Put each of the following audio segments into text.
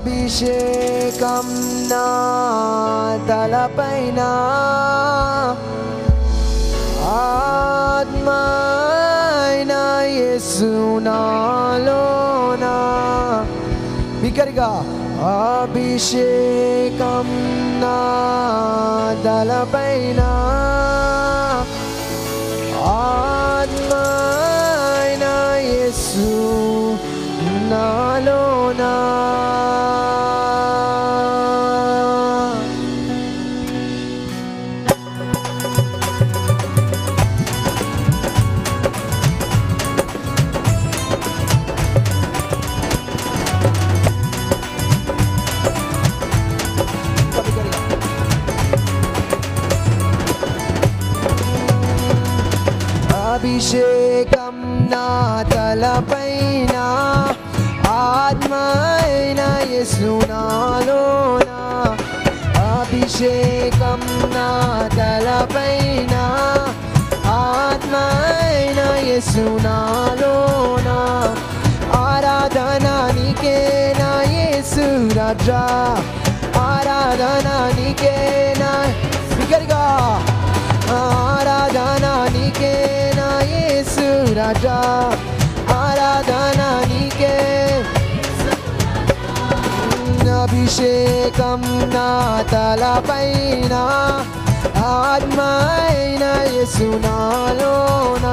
అభిషేకం నా తలపైన. ఆత్మైన యేసు నాలోనా. అభిషేకం నా తలపైన. ఆత్మైన యేసు నాలోనా. అభిషేకం నా తలపైన ఆత్మైన యసునాలోన అభిషేకం నా తలపైన ఆత్మైన యసునాలోన ఆరాధన నీకే నా యేసు రాజా? రాజా ఆరాధన నీకే. అభిషేకం నా తలపైన ఆత్మైన యసునాలోన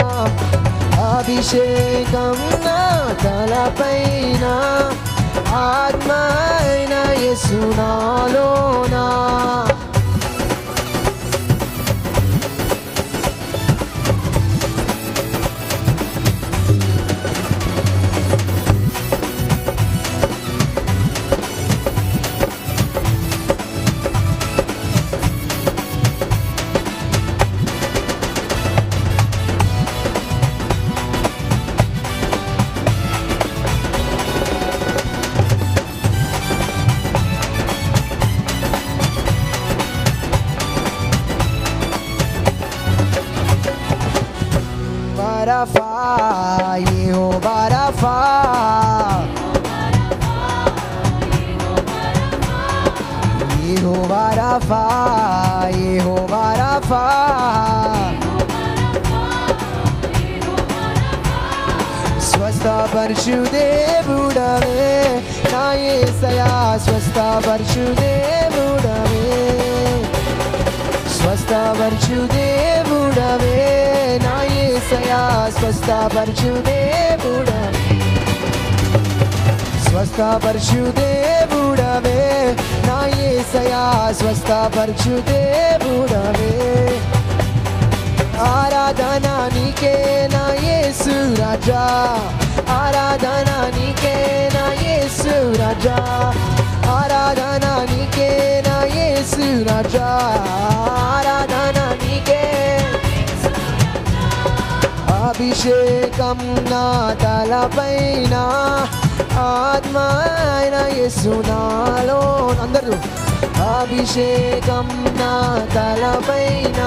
అభిషేకం నా తలపైన ఆత్మైన యసునాలో barafá, Iho Barafa. Iho Barafa, Iho Barafa. ಸ್ವಸ್ಥ ಪರಶುದೇ na ನಾಯೇ ಸಯಾ ಸ್ವಸ್ಥ ಪರಶುದೇ ಬುಡವೇ నా యేసయా స్వస్థ పరశుదేవుడవే స్వస్థ పరశుదేవుడవే నా యేసయా స్వస్థ పరశుదేవుడవే ఆరాధన నీకే నా యేసు రాజా ఆరాధన నీకే నా యేసు రాజా ఆరాధన నీకే నా యేసు రాజా అభిషేకం నా తలపైన. ఆత్మ ఆయన యేసునాలో అందరూ. అభిషేకం నా తలపైన.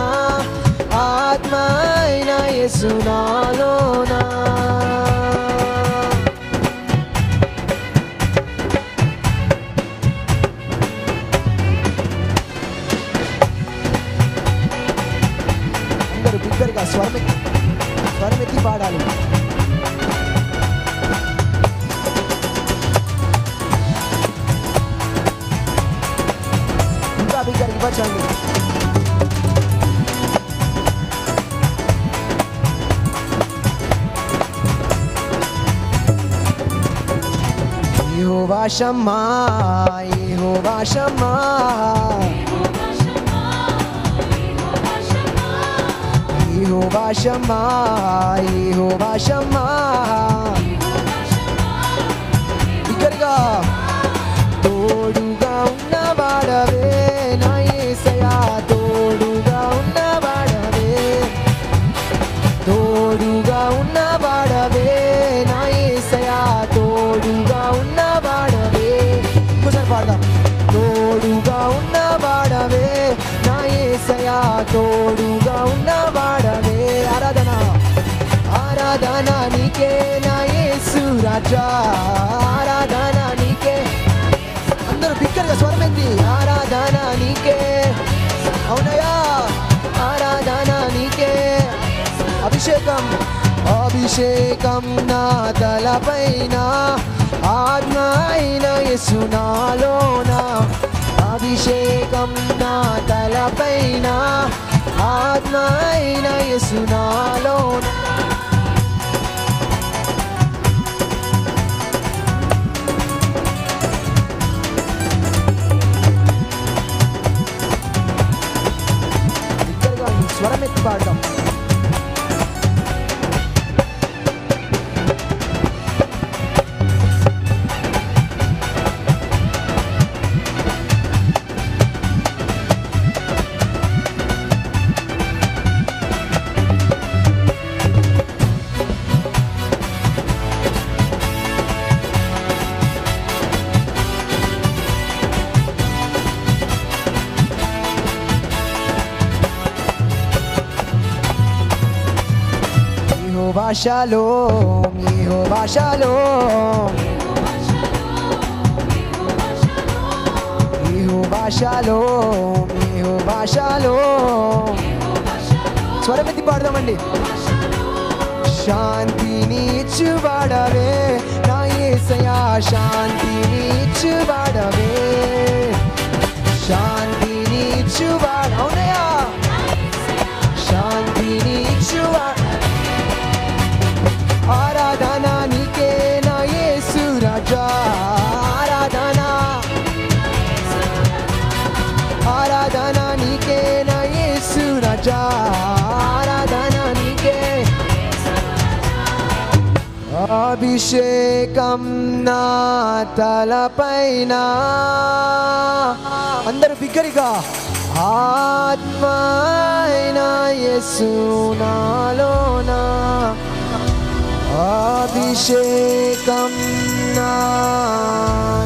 ఆత్మైన యేసునాలోనా అందరూ బిగ్గరగా स्वर में की पाड़ डाली भी करके बचाएँगे होवा Jeová chamar, Jeová chamar. స్థుతి ఆరాధన నీకే. అవునయా ఆరాధన నీకే. అభిషేకం అభిషేకం నా తలపైన ఆత్మ అయిన అభిషేకం నా తలపైన ఆత్మ అయిన 不的 పాడదాం యెహోవా షాలోమ్ యెహోవా షాలోమ్ యెహోవా షాలోమ్ యెహోవా షాలోమ్ స్వరమెత్తి పాడదామండి. శాంతిని ఇచ్చువాడవే నా యేసయా శాంతిని ఇచ్చువాడవే. శాంతిని ఆరాధన నీకే నా యేసు రాజా. ఆరాధన నీకే. అభిషేకం నా తలపైన. అందరూ బిగ్గరిగా ఆత్మైన యేసు నాలోనా. అభిషేకం నా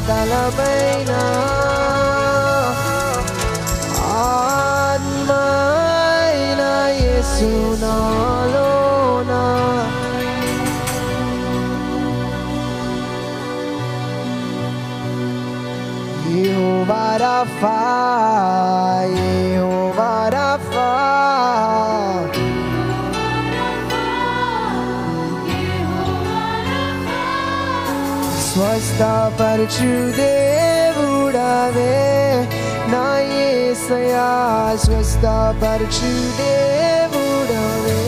తలపైన. Jehovah Rapha, Jehovah Rapha. స్వస్థపరచు దేవుడవే నా యేసయా స్వస్థపరచు దేవుడవే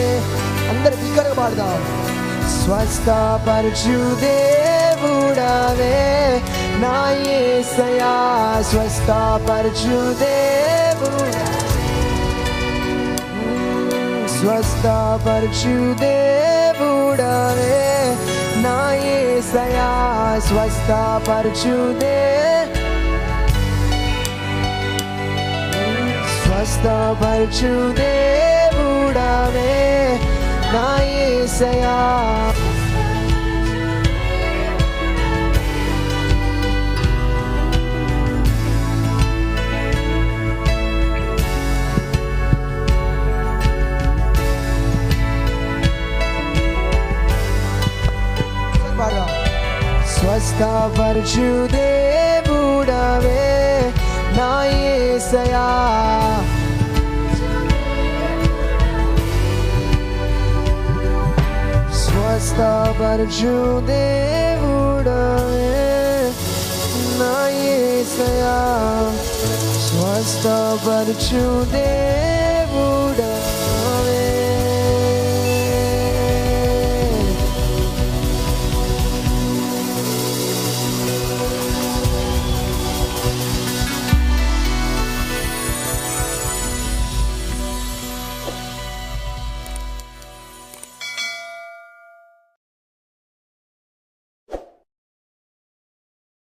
అందరు బిగ్గరగా పాడదాం స్వస్థపరచు దేవుడవే నా యేసయా स्वस्ता परशुदेव। स्वस्ता ना ये सया स्वस्ता परशुदे स्वस्ता ना ये सया। స్వస్థపరచు దేవుడవే నా యేసయా స్వస్థపరచు దేవుడవే నా యేసయా స్వస్థపరచు దేవుడవే